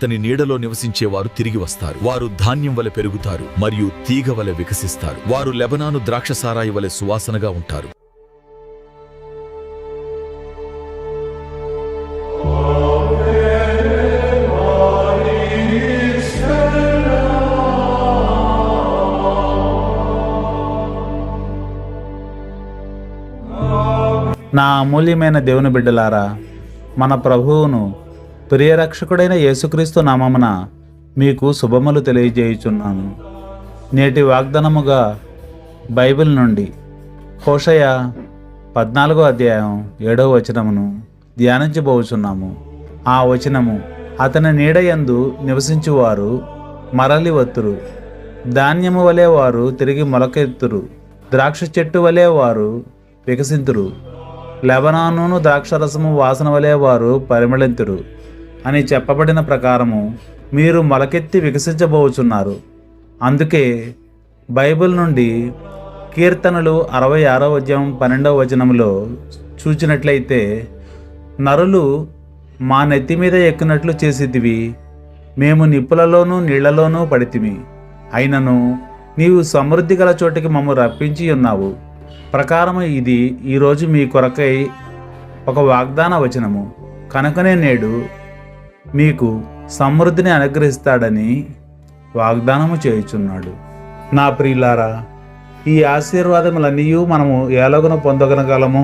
అతని నీడలో నివసించేవారు తిరిగి వస్తారు. వారు ధాన్యం వలె పెరుగుతారు మరియు తీగ వలె వికసిస్తారు. వారు లెబనాను ద్రాక్షసారాయి వలె సువాసనగా ఉంటారు. నా అమూల్యమైన దేవుని బిడ్డలారా మన ప్రభువును ప్రియరక్షకుడైన యేసుక్రీస్తు నామమున మీకు శుభములు తెలియజేయుచున్నాను. నేటి వాగ్దానముగా బైబిల్ నుండి హోషయ పద్నాలుగో అధ్యాయం ఏడవ వచనమును ధ్యానించబోచున్నాము. ఆ వచనము అతని నీడయందు నివసించువారు మరలి వత్తురు. ధాన్యము వలె వారు తిరిగి మొలకెత్తురు. ద్రాక్ష చెట్టు వలె వారు వికసింతురు. లెబనానును ద్రాక్షరసము వాసన వలె వారు పరిమళింతురు. అని చెప్పబడిన ప్రకారము మీరు మొలకెత్తి వికసించబోచున్నారు. అందుకే బైబిల్ నుండి కీర్తనలు అరవై ఆరో అధ్యాయం పన్నెండవ వచనంలో చూచినట్లయితే నరులు మా నెత్తి మీద ఎక్కినట్లు చేసిదివి మేము నిప్పులలోనూ నీళ్ళలోనూ పడితిమి. అయినను నీవు సమృద్ధి గల చోటికి మమ్ము రప్పించి ఉన్నావు. ప్రకారము ఇది ఈరోజు మీ కొరకై ఒక వాగ్దాన వచనము. కనుకనే నేడు మీకు సమృద్ధిని అనుగ్రహిస్తాడని వాగ్దానము చేయుచున్నాడు. నా ప్రియులారా ఈ ఆశీర్వాదములన్నీ మనము ఎలాగున పొందగలగలము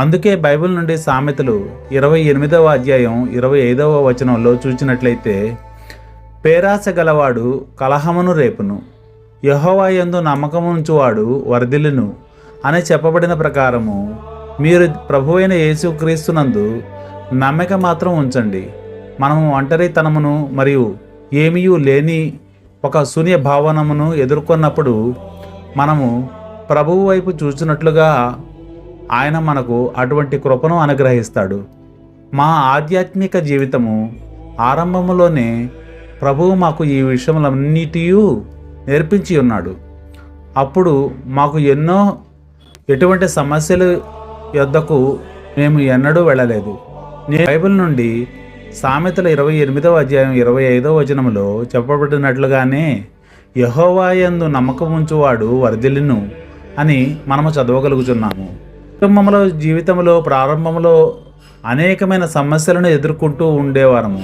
అందుకే బైబిల్ నుండి సామెతలు ఇరవై ఎనిమిదవ అధ్యాయం ఇరవై ఐదవ వచనంలో చూచినట్లయితే పేరాస గలవాడు కలహమును రేపును యహోవాయందు నమ్మకముంచువాడు వరదిలును అని చెప్పబడిన ప్రకారము మీరు ప్రభువైన యేసుక్రీస్తునందు నమ్మక మాత్రం ఉంచండి. మనము ఒంటరితనమును మరియు ఏమీయూ లేని ఒక శూన్య భావనమును ఎదుర్కొన్నప్పుడు మనము ప్రభువు వైపు చూసినట్లుగా ఆయన మనకు అటువంటి కృపను అనుగ్రహిస్తాడు. మా ఆధ్యాత్మిక జీవితము ఆరంభములోనే ప్రభువు మాకు ఈ విషయములన్నిటియూ నేర్పించి ఉన్నాడు. అప్పుడు మాకు ఎన్నో ఎటువంటి సమస్యలు యొద్దకు మేము ఎన్నడూ వెళ్ళలేదు. నేను బైబిల్ నుండి సామెతల ఇరవై ఎనిమిదవ అధ్యాయం ఇరవై ఐదవ వచనములో చెప్పబడినట్లుగానే యహోవాయందు నమ్మకం ఉంచువాడు వర్ధిల్లును అని మనము చదవగలుగుతున్నాము కుటుంబంలో జీవితంలో ప్రారంభంలో అనేకమైన సమస్యలను ఎదుర్కొంటూ ఉండేవారము.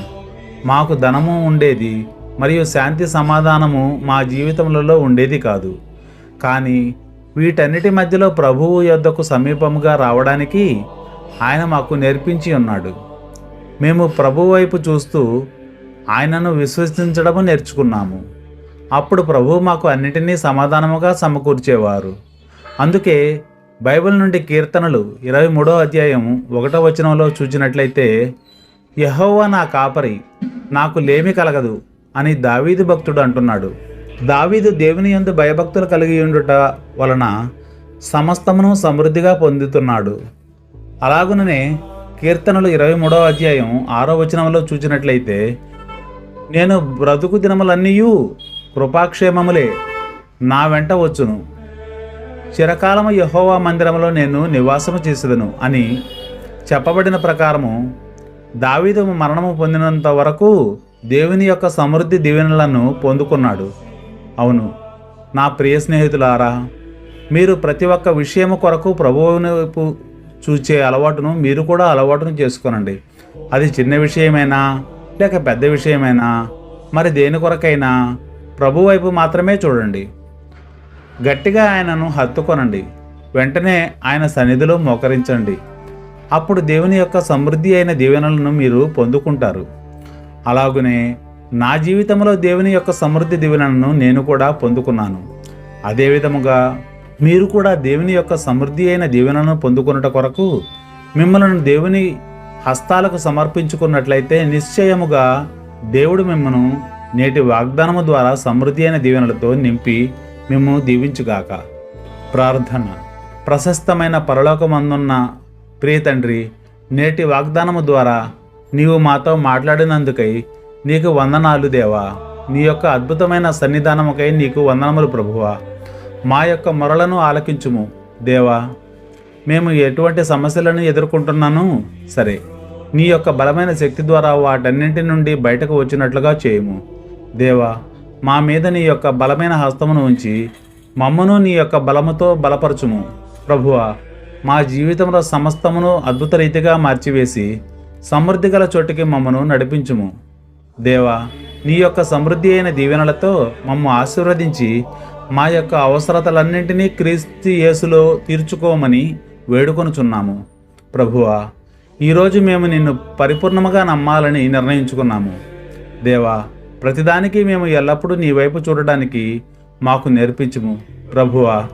మాకు ధనము ఉండేది మరియు శాంతి సమాధానము మా జీవితములలో ఉండేది కాదు. కానీ వీటన్నిటి మధ్యలో ప్రభువు యొద్దకు సమీపముగా రావడానికి ఆయన మాకు నేర్పించి ఉన్నాడు. మేము ప్రభు వైపు చూస్తూ ఆయనను విశ్వసించడము నేర్చుకున్నాము. అప్పుడు ప్రభు మాకు అన్నిటినీ సమాధానముగా సమకూర్చేవారు. అందుకే బైబిల్ నుండి కీర్తనలు ఇరవై మూడో అధ్యాయం ఒకటో వచనంలో చూచినట్లయితే యహోవా నా కాపరి నాకు లేమి కలగదు అని దావీదు భక్తుడు అంటున్నాడు. దావీదు దేవుని యందు భయభక్తులు కలిగి ఉండుట వలన సమస్తమును సమృద్ధిగా పొందుతున్నాడు. అలాగుననే కీర్తనలు ఇరవై మూడవ అధ్యాయం ఆరో వచనంలో చూచినట్లయితే నేను బ్రతుకు దినములన్నీయూ కృపాక్షేమములే నా వెంట వచ్చును. చిరకాలము యహోవా మందిరంలో నేను నివాసము చేసేదను అని చెప్పబడిన ప్రకారము దావీదు మరణము పొందినంత వరకు దేవుని యొక్క సమృద్ధి దీవెనలను పొందుకున్నాడు. అవును నా ప్రియ స్నేహితులారా మీరు ప్రతి ఒక్క విషయము కొరకు ప్రభువుని చూచే అలవాటును మీరు కూడా అలవాటును చేసుకోనండి. అది చిన్న విషయమైనా లేక పెద్ద విషయమైనా మరి దేని కొరకైనా ప్రభు వైపు మాత్రమే చూడండి. గట్టిగా ఆయనను హత్తుకొనండి. వెంటనే ఆయన సన్నిధిలో మోకరించండి. అప్పుడు దేవుని యొక్క సమృద్ధి అయిన దీవెనలను మీరు పొందుకుంటారు. అలాగనే నా జీవితంలో దేవుని యొక్క సమృద్ధి దీవెనలను నేను కూడా పొందుకున్నాను. అదే విధముగా మీరు కూడా దేవుని యొక్క సమృద్ధి అయిన దీవెనను పొందుకున్నట కొరకు మిమ్మల్ని దేవుని హస్తాలకు సమర్పించుకున్నట్లయితే నిశ్చయముగా దేవుడు మిమ్మను నేటి వాగ్దానము ద్వారా సమృద్ధి అయిన దీవెనలతో నింపి మేము దీవించుగాక. ప్రార్థన. ప్రశస్తమైన పరలోకమందున్న ప్రియ తండ్రి నేటి వాగ్దానము ద్వారా నీవు మాతో మాట్లాడినందుకై నీకు వందనాలు దేవా. నీ యొక్క అద్భుతమైన సన్నిధానముకై నీకు వందనములు ప్రభువా. మా యొక్క మొరలను ఆలకించుము. దేవా మేము ఎటువంటి సమస్యలను ఎదుర్కొంటున్నాను సరే నీ యొక్క బలమైన శక్తి ద్వారా వాటన్నింటి నుండి బయటకు వచ్చినట్లుగా చేయము. దేవా మా మీద నీ యొక్క బలమైన హస్తమును ఉంచి మమ్మను నీ యొక్క బలముతో బలపరచుము. ప్రభువా మా జీవితంలో సమస్తమును అద్భుత రీతిగా మార్చివేసి సమృద్ధి గల చోటికి మమ్మను నడిపించుము. దేవా నీ యొక్క సమృద్ధి అయిన దీవెనలతో మమ్ము ఆశీర్వదించి మా యొక్క అవసరతలన్నింటినీ క్రీస్తు యేసులో తీర్చుకోమని వేడుకొనుచున్నాము. ప్రభువా ఈరోజు మేము నిన్ను పరిపూర్ణముగా నమ్మాలని నిర్ణయించుకున్నాము. దేవా ప్రతిదానికి మేము ఎల్లప్పుడూ నీ వైపు చూడడానికి మాకు నేర్పించుము. ప్రభువా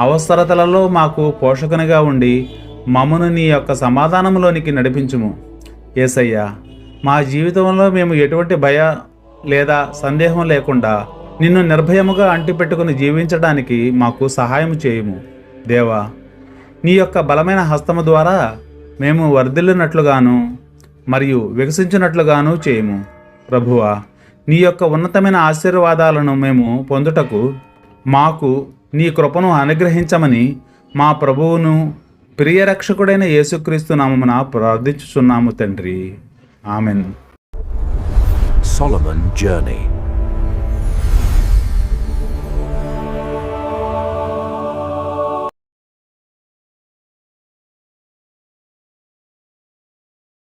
అవసరతలలో మాకు పోషకునిగా ఉండి మమ్మను నీ యొక్క సమాధానములోనికి నడిపించుము. ఏసయ్యా మా జీవితంలో మేము ఎటువంటి భయ లేదా సందేహం లేకుండా నిన్ను నిర్భయముగా అంటిపెట్టుకుని జీవించడానికి మాకు సహాయం చేయము. దేవా నీ యొక్క బలమైన హస్తము ద్వారా మేము వర్ధిల్లినట్లుగాను మరియు వికసించినట్లుగాను చేయము. ప్రభువా నీ యొక్క ఉన్నతమైన ఆశీర్వాదాలను మేము పొందుటకు మాకు నీ కృపను అనుగ్రహించమని మా ప్రభువును ప్రియరక్షకుడైన యేసుక్రీస్తు నామమున ప్రార్థించుచున్నాము తండ్రి. ఆమెన్. Solomon Journey.